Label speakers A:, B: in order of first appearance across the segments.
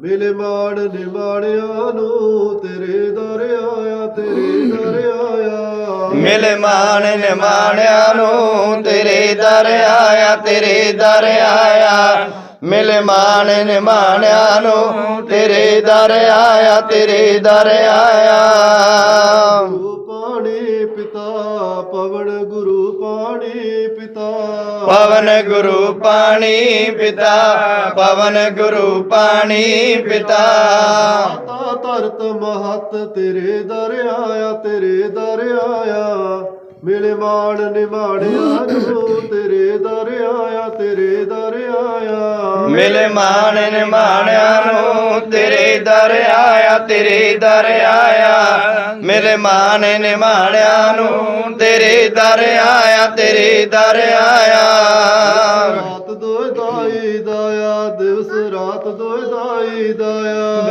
A: ਮਿਲੇ ਮਾਣ ਨਿਮਾਣਿਆਂ ਨੂੰ ਤੇਰੇ ਦਰ ਆਇਆ, ਤੇਰੇ ਦਰ ਆਇਆ।
B: ਮਿਲ ਮਾਣ ਨਿਮਾਣਿਆਂ ਨੂੰ ਤੇਰੇ ਦਰ ਆਇਆ, ਤੇਰੇ ਦਰ ਆਇਆ। ਮਿਲ ਮਾਣ ਨਿਮਾਣਿਆਂ ਨੂੰ ਤੇਰੇ ਦਰ ਆਇਆ, ਤੇਰੇ ਦਰ ਆਇਆ।
A: ਪਵਨ ਗੁਰੂ ਪਾਣੀ ਪਿਤਾ।
B: ਪਵਨ ਗੁਰੂ ਪਾਣੀ ਪਿਤਾ ਪਵਨ ਗੁਰੂ ਪਾਣੀ ਪਿਤਾ।
A: ਤਾ ਧਰਤ ਮਹਤ ਤੇਰੇ ਦਰ ਆਇਆ ਤੇਰੇ ਦਰ ਆਇਆ ਮਿਲੇ ਮਾਣ ਨਿਮਾਣਿਆਂ ਨੂੰ ਤੇਰੇ ਦਰ ਆਇਆ ਤੇਰੇ ਦਰ ਆਇਆ
B: ਮਿਲ ਮਾਣ ਨਿਮਾਣਿਆਂ ਨੂੰ ਤੇਰੇ ਦਰ ਆਇਆ ਤੇਰੇ ਦਰ ਆਇਆ ਮਿਲ ਮਾਣ ਨਿਮਾਣਿਆਂ ਨੂੰ ਤੇਰੇ ਦਰ ਆਇਆ ਤੇਰੇ ਦਰ ਆਇਆ
A: ਰਾਤ ਦੋਇ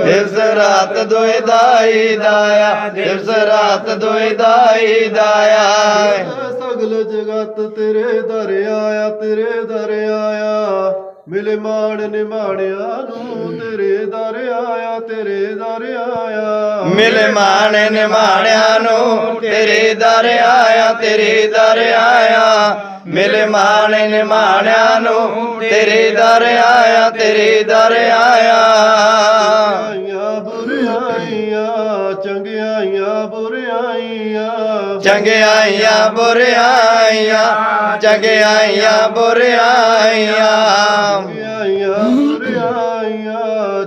A: ਦਿਵਸ ਰਾਤ ਦੋਇ ਦਾਈ ਦਾਇਆ
B: ਦਿਵਸ ਰਾਤ ਦੋਇ ਦਾਈ ਦਾਇਆ।
A: ਸਗਲ ਜਗਤ ਤੇਰੇ ਦਰ ਆਇਆ ਤੇਰੇ ਦਰ ਆਇਆ ਮਿਲੇ ਮਾਣ ਨਿਮਾਣਿਆਂ ਨੂੰ ਤੇਰੇ ਦਰ ਆਇਆ ਤੇਰੇ ਦਰ ਆਇਆ
B: ਮਿਲ ਮਾਣ ਨਿਮਾਣਿਆਂ ਨੂੰ ਤੇਰੇ ਦਰ ਆਇਆ ਤੇਰੇ ਦਰ ਆਇਆ ਮਿਲ ਮਾਣ ਨਿਮਾਣਿਆਂ ਨੂੰ ਤੇਰੇ ਦਰ ਆਇਆ ਤੇਰੇ ਦਰ ਆਇਆ
A: ਚੰਗਿਆਈਆਂ
B: ਬੁਰਿਆਈਆਂ ਚੰਗਿਆਈਆਂ ਬੁਰਿਆਈਆਂ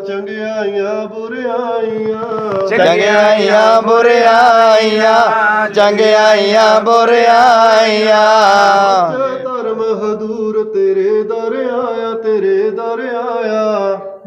A: ਚੰਗਿਆਈਆਂ ਬੁਰਾਈਆਂ ਚੰਗਿਆਈਆਂ
B: ਬੁਰਿਆਈਆਂ ਚੰਗਿਆਈਆਂ ਬੁਰਿਆਈਆਂ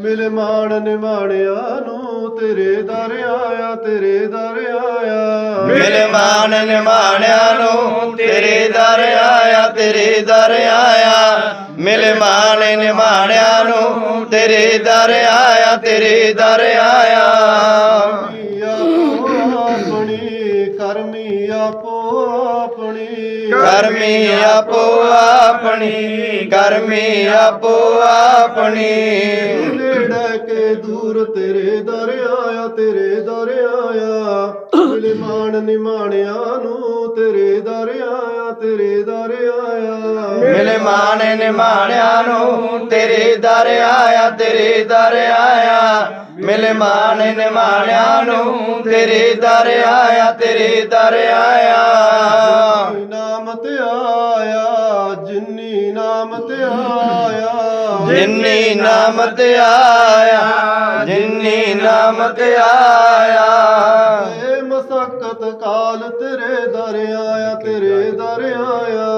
A: ਮਿਲ ਮਾਣ ਨਿਮਾਣਿਆਂ ਨੂੰ ਤੇਰੇ ਦਰ ਆਇਆ, ਤੇਰੇ ਦਰ ਆਇਆ।
B: ਮਿਲ ਮਾਨ ਨਿਮਾਣਿਆਂ ਨੂੰ ਤੇਰੇ ਦਰ ਆਇਆ, ਤੇਰੇ ਦਰ ਆਇਆ। ਮਿਲ ਮਾਨ ਨਿਮਾਣਿਆਂ ਨੂੰ ਤੇਰੇ ਦਰ ਆਇਆ, ਤੇਰੇ ਦਰ ਆਇਆ।
A: ਕਰਮੀ ਆਪੋ ਆਪਣੀ
B: ਕਰਮੀ ਆਪੋ ਆਪਣੀ।
A: ਕੇ ਦੂਰ ਤੇਰੇ ਦਰ ਆਇਆ ਤੇਰੇ ਦਰ ਆਇਆ ਮਿਲ ਮਾਣ ਨਿਮਾਣਿਆਂ ਨੂੰ ਤੇਰੇ ਦਰ ਆਇਆ ਤੇਰੇ ਦਰ ਆਇਆ
B: ਮਿਲ ਮਾਨ ਨਿਮਾਣਿਆਂ ਨੂੰ ਤੇਰੇ ਦਰ ਆਇਆ ਤੇਰੇ ਦਰ ਆਇਆ ਮਿਲ ਮਾਨ ਨਿਮਾਣਿਆਂ ਨੂੰ ਤੇਰੇ ਦਰ ਆਇਆ ਤੇਰੇ ਦਰ ਆਇਆ।
A: ਨਾਮ ਤੇ ਆਇਆ ਜਿਨੀ ਨਾਮ ਤੇ ਆਇਆ।
B: ਜਿਨੀ ਨਾਮ ਤੇ ਆਇਆ ਜਿਨੀ ਨਾਮ ਤੇ ਆਇਆ।
A: ਏ ਮਸਕਤ ਕਾਲ ਤੇਰੇ ਦਰ ਆਇਆ ਤੇਰੇ ਦਰ ਆਇਆ।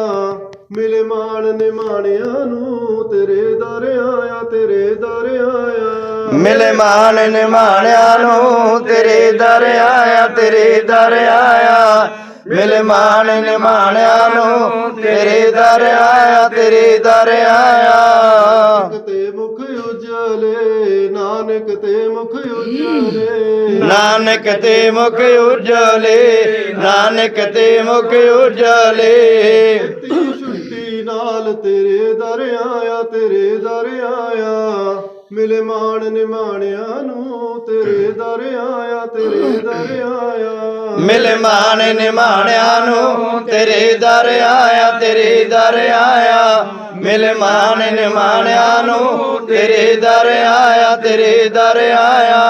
A: ਮਿਲ ਮਾਣ ਨਿਮਾਣਿਆਂ ਨੂੰ ਤੇਰੇ ਦਰ ਆਇਆ ਤੇਰੇ ਦਰ ਆਇਆ।
B: ਮਿਲ ਮਾਨ ਨਿਮਾਣਿਆਂ ਨੂੰ ਤੇਰੇ ਦਰ ਆਇਆ ਤੇਰੇ ਦਰ ਆਇਆ ਮਿਲ ਮਾਨ ਨਿਮਾਣਿਆਂ ਨੂੰ ਤੇਰੇ ਦਰ ਆਇਆ ਤੇਰੇ ਦਰ ਆਇਆ
A: ਨਾਨਕ ਤੇ ਮੁਖ ਉਜਲੇ ਨਾਨਕ ਤੇ ਮੁਖ ਉਜਲੇ।
B: ਨਾਨਕ ਤੇ ਮੁਖ ਉਜਲੇ ਨਾਨਕ ਤੇ ਮੁਖ ਉਜਲੇ।
A: ਛੁੱਟੀ ਨਾਲ ਤੇਰੇ ਦਰ ਆਇਆ ਤੇਰੇ ਦਰ ਆਇਆ ਮਿਲੇ ਮਾਣ ਨਿਮਾਣਿਆਂ ਨੂੰ, ਤੇਰੇ ਦਰ ਆਇਆ ਤੇਰੇ ਦਰ ਆਇਆ
B: ਮਿਲ ਮਾਨ ਨਿਮਾਣਿਆਂ ਨੂੰ, ਤੇਰੇ ਦਰ ਆਇਆ ਤੇਰੇ ਦਰ ਆਇਆ ਮਿਲ ਮਾਨ ਨਿਮਾਣਿਆਂ ਨੂੰ, ਤੇਰੇ ਦਰ ਆਇਆ ਤੇਰੇ ਦਰ ਆਇਆ